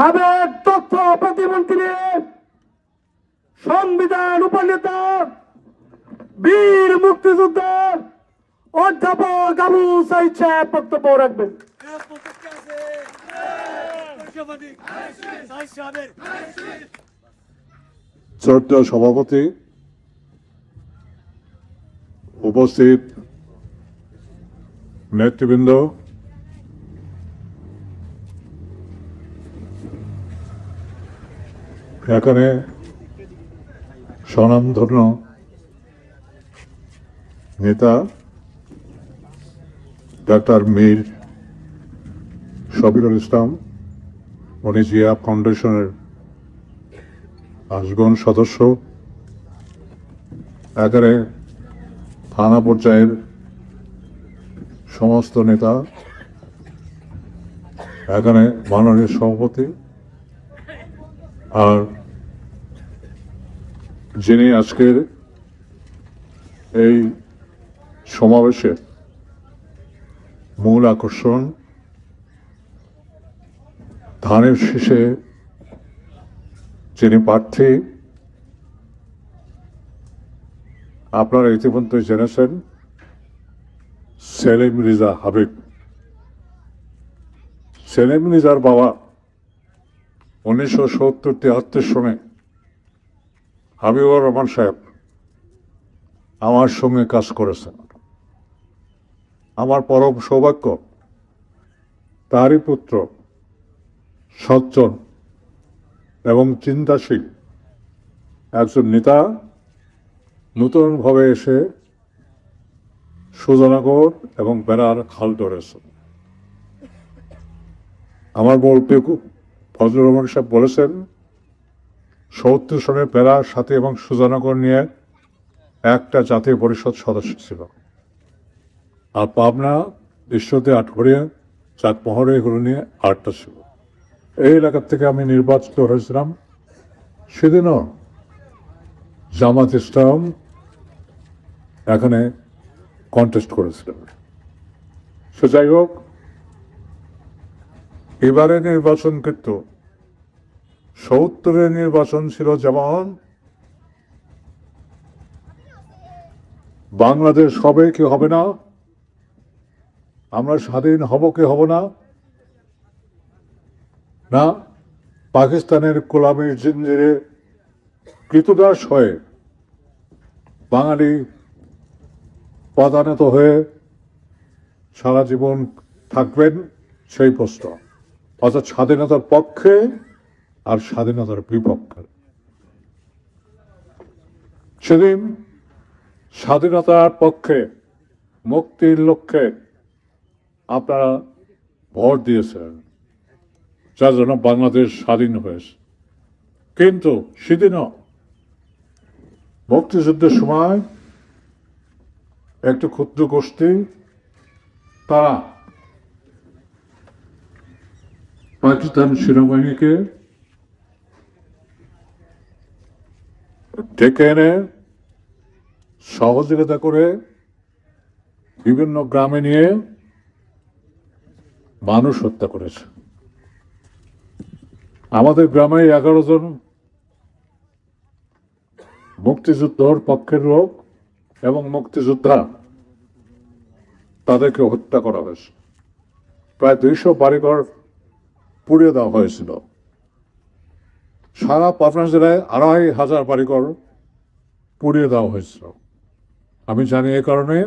সাবেক তথ্য প্রতিমন্ত্রী, সংবিধান উপনেতা, বীর মুক্তিযোদ্ধা অধ্যাপক আবু সাইদ সাহেব বক্তব্য রাখবেন। শ্রদ্ধা সভাপতি উপস্থিত নেতৃবৃন্দ এখানে স্বনামধন্য নেতা ডাক্তার মীর শবিরুল ইসলাম উনি জিয়া ফাউন্ডেশনের আজগণ সদস্য এখানে থানা পর্যায়ের সমস্ত নেতা, এখানে মাননীয় সভাপতি আর যিনি আজকের এই সমাবেশের মূল আকর্ষণ, ধানের শীষে যিনি প্রার্থী, আপনারা ইতিমধ্যে জেনেছেন সেলিম রিজা হাবিব। সেলিম রিজার বাবা উনিশশো সত্তর তিয়াত্তর সনে হাবিবুর রহমান সাহেব আমার সঙ্গে কাজ করেছেন। আমার পরম সৌভাগ্য, তারই পুত্র, সজ্জন এবং চিন্তাশীল একজন নেতা নতুনভাবে এসে সুজনগর এবং বেড়ার খাল ধরেছেন। আমার বলতে রহমান সাহেব বলেছেন সত্তর সনের বেড়ার সাথে এবং সুজনগর নিয়ে একটা জাতীয় পরিষদ সদস্য ছিল। আর পাবনা ঈশ্বরদী আটঘরিয়া চাঁদমহরে এগুলো নিয়ে আটটা ছিল। এই এলাকার থেকে আমি নির্বাচিত হয়েছিলাম। সেদিনও জামাত ইসলাম এখানে কন্টেস্ট করেছিলেন সে যাই হোক এবারে নির্বাচন কিন্তু সত্তরের নির্বাচন ছিল যেমন বাংলাদেশ হবে কি হবে না? আমরা স্বাধীন হব কি হব না? না, পাকিস্তানের গোলামীর জিঞ্জিরে কৃতদাস হয়ে বাঙালি পদানত হয়ে সারা জীবন থাকবেন সেই প্রশ্ন। অর্থাৎ স্বাধীনতার পক্ষে আর স্বাধীনতার বিপক্ষে। সেদিন স্বাধীনতার পক্ষে মুক্তির লক্ষ্যে আপনারা ভোট দিয়েছেন, যার জন্য বাংলাদেশ স্বাধীন হয়েছে। কিন্তু সেদিনও মুক্তিযুদ্ধের সময় একটু ক্ষুদ্র গোষ্ঠী তারা পাকিস্তান সেনাবাহিনীকে ডেকে এনে সহযোগিতা করে বিভিন্ন গ্রামে নিয়ে মানুষ হত্যা করেছে। আমাদের গ্রামে এগারো জন মুক্তিযুদ্ধর পক্ষের লোক এবং মুক্তিযোদ্ধা তাদেরকে হত্যা করা হয়েছে। প্রায় দুইশো বাড়িঘর পুড়িয়ে দেওয়া হয়েছিল। সারা পাবনা জেলায় আড়াই হাজার বাড়িঘর পুড়িয়ে দেওয়া হয়েছিল। আমি জানি এ কারণে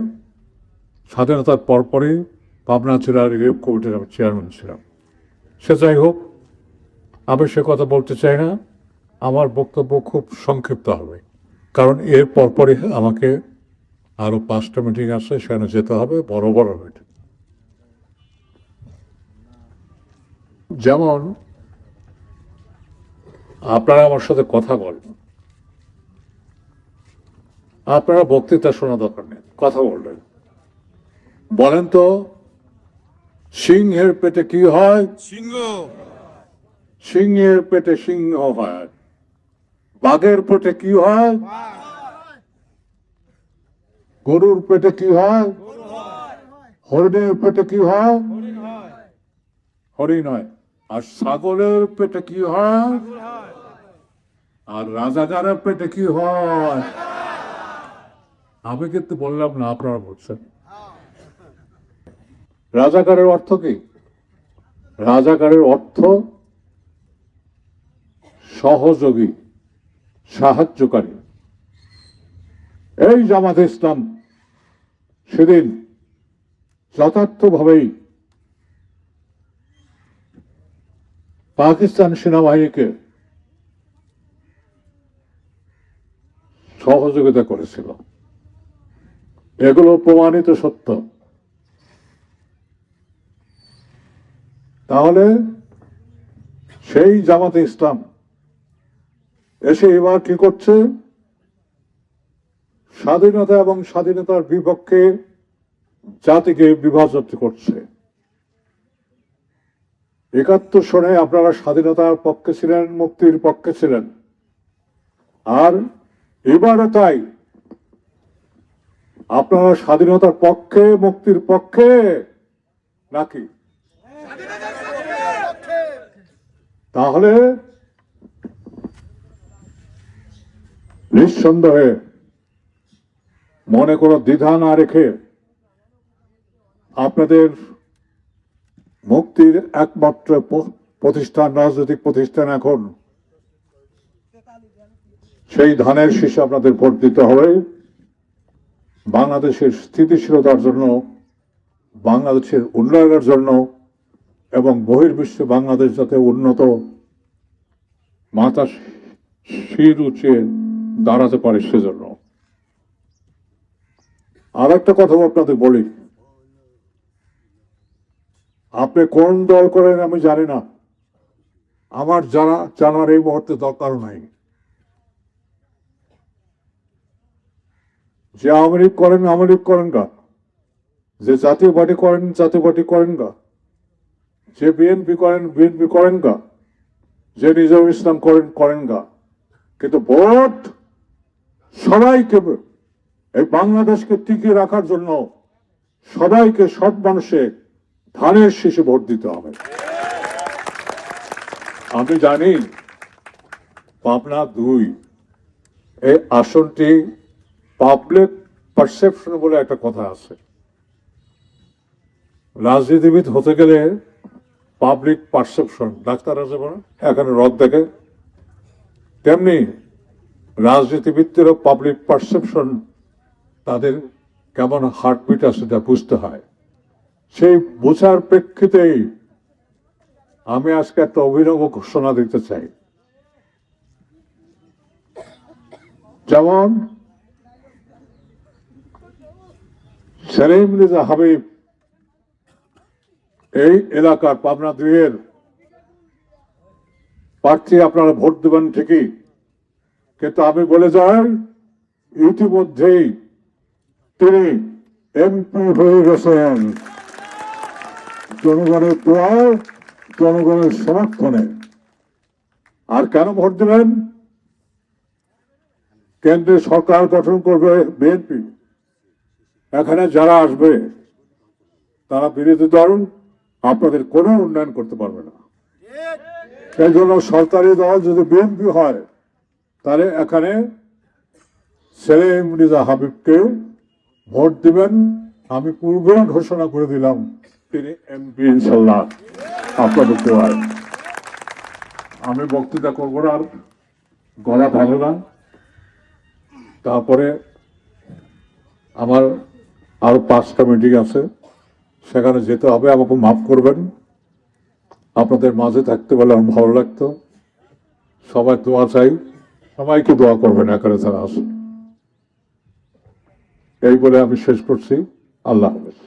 স্বাধীনতার পরপরই পাবনা জেলার রিলিফ কমিটির আমি চেয়ারম্যান ছিলাম। সে যাই হোক, আমি সে কথা বলতে চাই না। আমার বক্তব্য খুব সংক্ষিপ্ত হবে। কারণ এর পরপরই আমাকে আরও পাঁচটা মিটিং আছে, সেখানে যেতে হবে, বড় বড় মিটিং। যেমন আপনারা আমার সাথে কথা বলেন। আপনারা বক্তৃতা শোনা দরকার নেই কথা বললেন বলেন তো সিংহের পেটে কি হয়? সিংহ। সিংহের পেটে সিংহ হয়। বাঘের পেটে কি হয়? গরুর পেটে কি হয়? হরিণের পেটে কি হয়? হরিণ হয়। আর ছাগলের পেটে কি হয়। আর রাজাকারের পেটে কি হয়? আমি কিন্তু বললাম না, আপনারা বলছেন। রাজাকারের অর্থ কি? রাজাকারের অর্থ সহযোগী, সাহায্যকারী। এই জামাত ইসলাম, সেদিন যথার্থভাবেই পাকিস্তান সেনাবাহিনীকে সহযোগিতা করেছিল। এগুলো প্রমাণিত সত্য। তাহলে সেই জামাতে ইসলাম এসে এবার কি করছে? স্বাধীনতা এবং স্বাধীনতার বিপক্ষে জাতিকে বিভাজিত করছে। একাত্তর সনে আপনারা স্বাধীনতার পক্ষে ছিলেন, মুক্তির পক্ষে ছিলেন। আর এবারও তাই আপনারা স্বাধীনতার পক্ষে, মুক্তির পক্ষে নাকি? তাহলে নিঃসন্দেহে মনে কোনো দ্বিধা না রেখে আপনাদের মুক্তির একমাত্র প্রতিষ্ঠান, রাজনৈতিক প্রতিষ্ঠান এখন সেই ধানের শীষে আপনাদের ভোট দিতে হবে। বাংলাদেশের স্থিতিশীলতার জন্য, বাংলাদেশের উন্নয়নের জন্য এবং বহির্বিশ্বে বাংলাদেশ যাতে উন্নত, মাথা শির উঁচিয়ে দাঁড়াতে পারে সেজন্য। আর একটা কথা আপনাদের বলি। আপনি কোন দল করেন আমি জানি না। আমার জানা, জানার এই মুহূর্তে দরকার নাই। যে আওয়ামী করেন আওয়ামী করেন গা। যে জাতীয় পার্টি করেন, জাতীয় পার্টি করেন গা। যে বিএনপি করেন বিএনপি করেন গা। যে নিজাম ইসলাম করেন করেন গা। কিন্তু ভোট সবাইকে এই বাংলাদেশকে টিকিয়ে রাখার জন্য সবাইকে সব মানুষে ধানের শীষে ভোট দিতে হবে। আমি জানি, পাবনা দুই, এই আসনটি পাবলিক পারসেপশন বলে একটা কথা আছে। রাজনীতিবিদ হতে গেলে পাবলিক পারসেপশন ডাক্তার আছে বলে, এখানে রদ দেখে। তেমনি রাজনীতিবিদদেরও পাবলিক পারসেপশন তাদের কেমন হার্টবিট আছে তা বুঝতে হয়। সেই বোঝার প্রেক্ষিতেই আমি আজকে একটা অভিনব ঘোষণা দিতে চাই। যেমন সেলিম রেজা হাবিব এই এলাকার পাবনা দুইয়ের প্রার্থী আপনারা ভোট দেবেন ঠিকই। কিন্তু আমি বলে যাই, ইতিমধ্যেই তিনি এমপি হয়ে গেছেন। জনগণের দোয়ায় জনগণের সমর্থনে। আর কেন ভোট দেবেন? কেন্দ্রে সরকার গঠন করবে বিএনপি। এখানে যারা আসবে, তারা বিরোধী দল আপনাদের কোনো উন্নয়ন করতে পারবে না। এই জন্য সরকারি দল যদি বিএনপি হয়, তাহলে এখানে সেলিম রিজা হাবিবকে ভোট দিবেন, আমি পূর্বে ঘোষণা করে দিলাম, তিনি এমপি ইনশাল্লাহ আপনাদের দোয়ায় আমি বক্তৃতা করব না, আর গলা ভালো না। তারপরে আমার আরও পাঁচটা মিটিং আছে। সেখানে যেতে হবে, আমাকে মাফ করবেন। আপনাদের মাঝে থাকতে পারলে আমার ভালো লাগতো। সবাই দোয়া চাই, সবাইকে দোয়া করবেন একারে তারা আস এই বলে আমি শেষ করছি। আল্লাহ হাফেজ।